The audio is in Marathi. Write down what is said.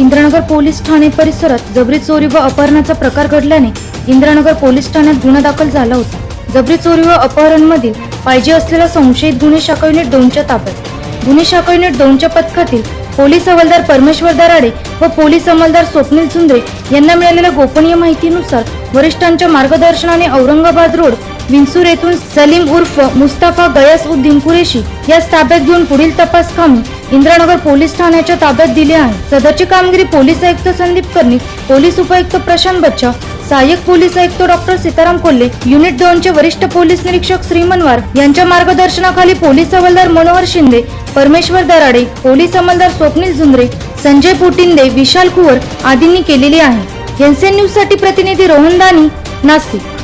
इंद्रनगर पोलीस ठाणे परिसरात जबरी चोरी व अपहरणाचा प्रकार घडल्याने इंद्रनगर पोलीस ठाण्यात गुन्हा दाखल झाला होता. जबरी चोरी व अपहरणमधील पाहिजे असलेला संशयित गुन्हे शाखा युनिट दोनच्या ताब्यात. गुन्हे शाखा युनिट दोनच्या पथकातील पोलीस हवालदार परमेश्वर दराडे व पोलीस अंमलदार स्वप्नील सुंदरे यांना मिळालेल्या गोपनीय माहितीनुसार वरिष्ठांच्या मार्गदर्शनाने औरंगाबाद रोड विंसूर येथून सलीम उर्फ मुस्ताफा गयास उद्दीन कुरेशी यास ताब्यात घेऊन पुढील तपास कामी इंद्रानगर पोलीस ठाण्याच्या ताब्यात दिले आहे. सदरची कामगिरी पोलीस आयुक्त संदीप कर्णिक पोलीस उपायुक्त प्रशांत बच्चा सहाय्यक पोलीस आयुक्त डॉक्टर सीताराम कोल्हे युनिट दोनचे वरिष्ठ पोलीस निरीक्षक श्रीमनवार यांच्या मार्गदर्शनाखाली पोलीस हवालदार मनोहर शिंदे परमेश्वर दराडे पोलीस अंमलदार स्वप्नील झुंद्रे संजय पुटिंदे विशाल कुवर आदींनी केलेली आहे. एनसीएन न्यूजसाठी प्रतिनिधी रोहन दानी नाशिक.